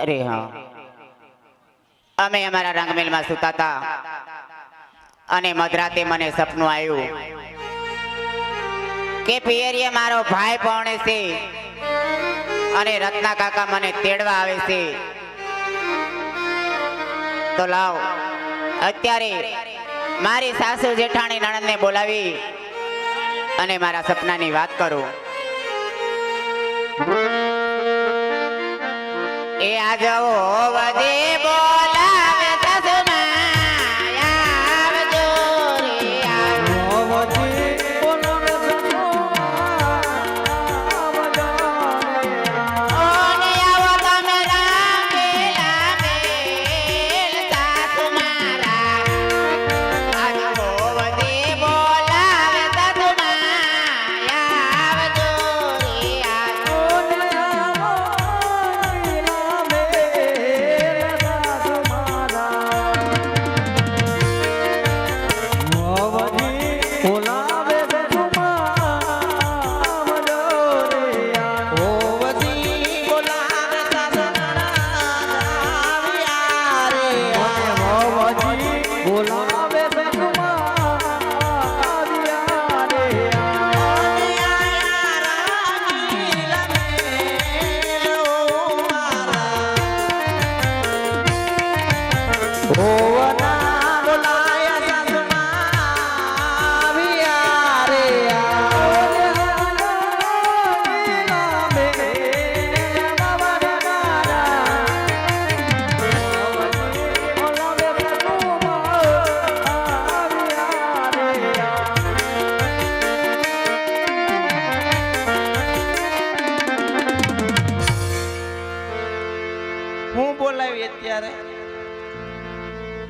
અરે હા. અમે અમારા રંગમેલમાં સુતા હતા અને મધરાતે મને સપનું આવ્યું કે પિયરીએ મારો ભાઈ પૌણે છે અને રત્ના કાકા મને તેડવા આવે છે. તો લાવ, અત્યારે મારી સાસુ જેઠાણી નણંદને બોલાવી અને મારા સપનાની વાત કરું. એ આ જવો વધે બોલાવે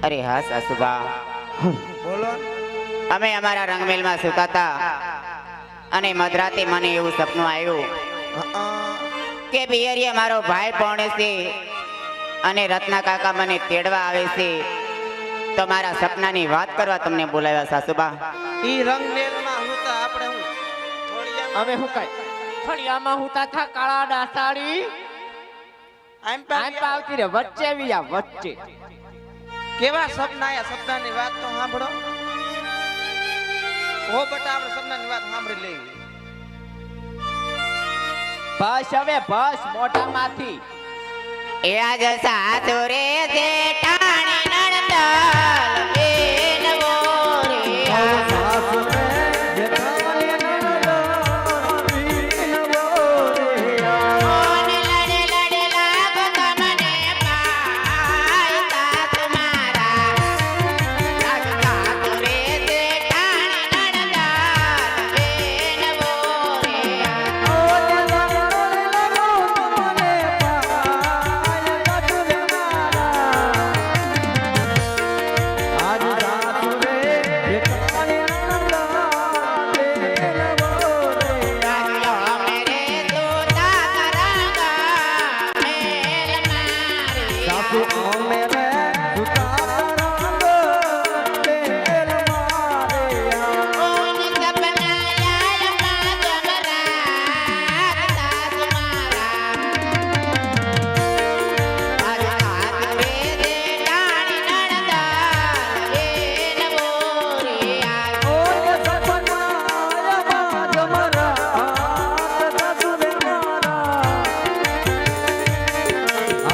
અરે હા સાસુબા. બોલો. અમે અમારા રંગમેલમાં સુતાતા અને મધરાતે મને એવું સપનું આવ્યું કે પિયરીએ મારો ભાઈ પણ છે અને રત્ના કાકા મને તેડવા આવે છે તો મારા સપનાની વાત કરવા તમને બોલાવ્યા સાસુબા. ઈ રંગમેલમાં હું તો આપણે હું? હવે હું કઈ? ફળિયામાં હું થા કાળા ડાસાડી આમ પાવતી રે વચ્ચે વિયા વચ્ચે. કેવા સપના આયા? સપનાની વાત તો સાંભળો. હો બટા આપણે સપનાની વાત સાંભળી લેવી બસ હવે બસ મોઢામાંથી. એ આજ સાસુ રે જેઠાણી નણંદલ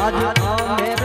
આજ અમે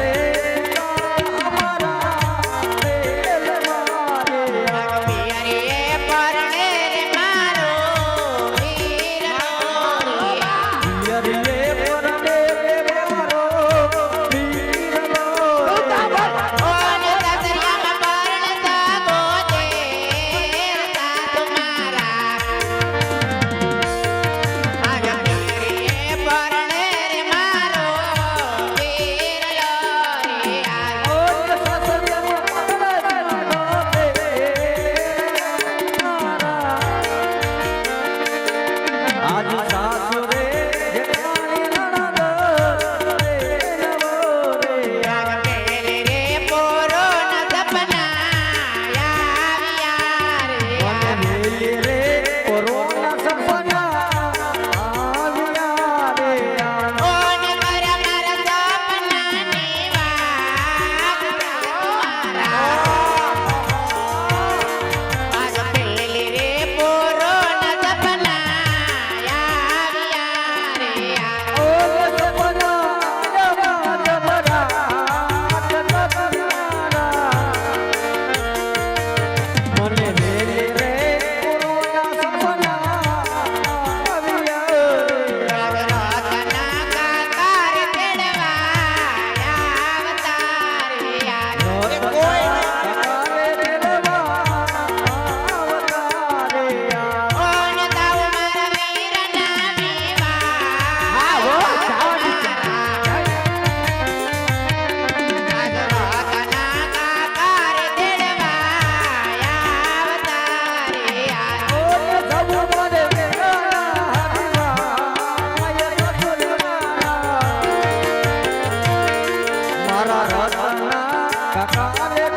તારે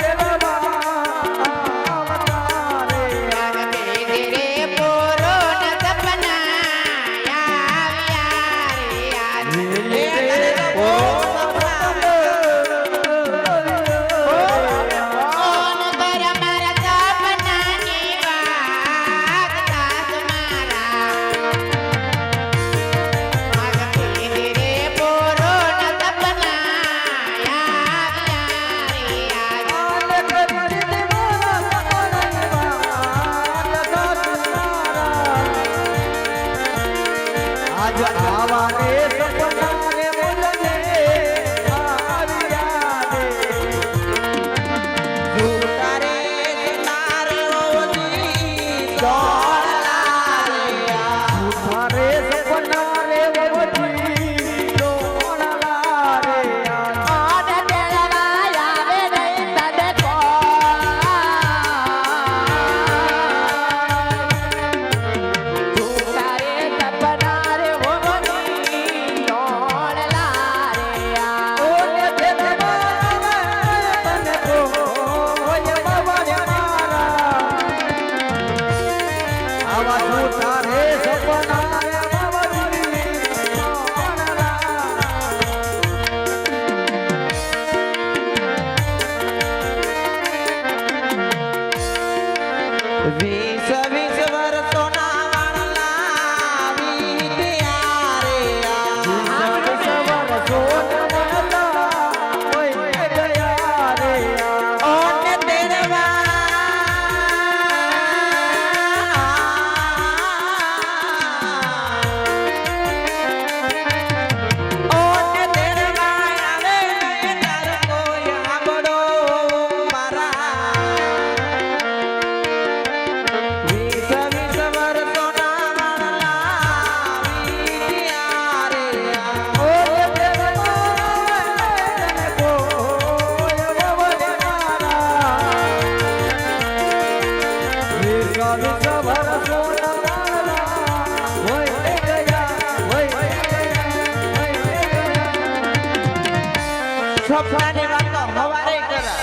સપનાની વાતો હવારે કરા.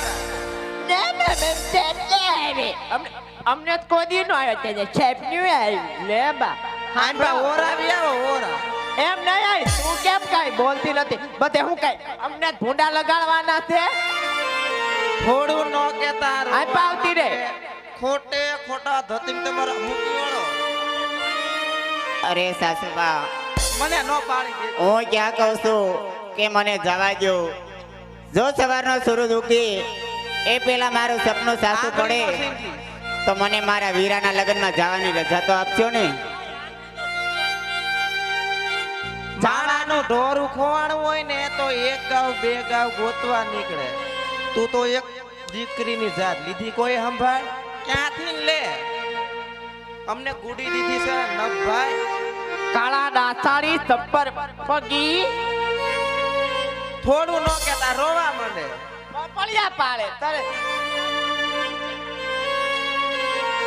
ને ને ને તેડલે આવી. અમને અમને તો કોઈ દી નો આવ્યો છે છેપન્યું આવી. લે બા. આંબા ઓરાવી આવો ઓરા. એમ નહીં આવી. તું કેમ કાઈ બોલતી નથી? બધે હું કાઈ અમને ભૂંડા લગાડવાના છે? થોડું નો કેતા આ પાવતી રે. ખોટે ખોટા ધતિમ તમારા મૂકી વળો. અરે સાસુબા. મને નો પાડી દે. હું ક્યાં કહું છું કે મને જવા દો જો સવારનો સૂરજ ઉગે એ પેલા મારું સપનું સાસુ પડે. તો મને મારા વીરાના લગ્નમાં જવાની રજા તો આપશો ને. માણાનું ઢોર ખોવાણું હોય ને તો એક ગાવ બે ગાવ ગોતવા નીકળે. તું તો એક દીકરીની જાત લીધી કોઈ સંભાળ? ક્યાંથી લે? અમને ગુડી દીધી છે નભભાઈ. કાળા ડાસાળી સપ્પર પગી. થોડું નો કેતા રોવા માંડે પપળિયા પાડે તરે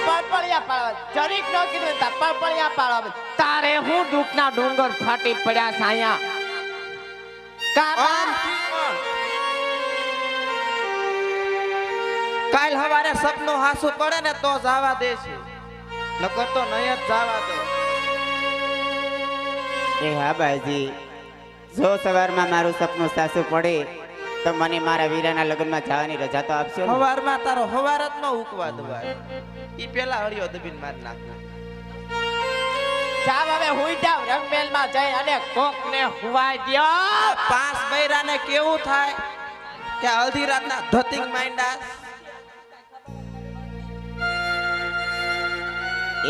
પપળિયા પાડવા જરીક ન કીધું તા પપળિયા પાડવા તારે હું દુઃખના ડુંગર ફાટી પડ્યા સાયા કાકા કાલ હવારે સપનું હાસુ પડે ને તો જવા દે છે નકર તો નહીં જ જવા દે. એ હા ભાઈજી જો સવારમાં મારું સપનું સાસુ પડે તો મને મારા વીરાના લગ્નમાં જવાની રજા તો આપશો ને? હવારમાં તારો હવારત નો ન ઉકવા દવાય ઈ પેલા હળિયો દબીન માર નાખ જાવ હવે હુઈ જાવ રંગમેલમાં જઈ અને કોક ને હુવાઈ દ્યો. પાંચ બૈરાને કેવું થાય કે અડધી રાતના ધતિંગ માંડા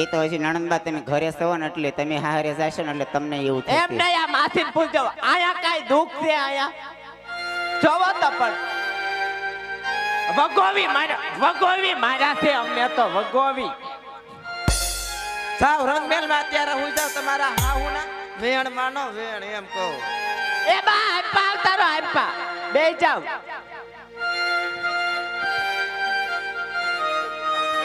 એ તો હજી નણંદબા તમે ઘરે સવો ને એટલે તમે હારે જશો ને એટલે તમને એવું એમ નહીં આ માસી પૂછજો આયા કાઈ દુઃખ છે આયા? જોવો તો પણ. વગોવી મારા વગોવી મારા છે અમને તો વગોવી. સાવ રંગમેલમાં અત્યારે હું જાવ તમારા હાહુના વેણ માનો વેણ એમ કહો. એ બા આપા તારો આપા બે જાવ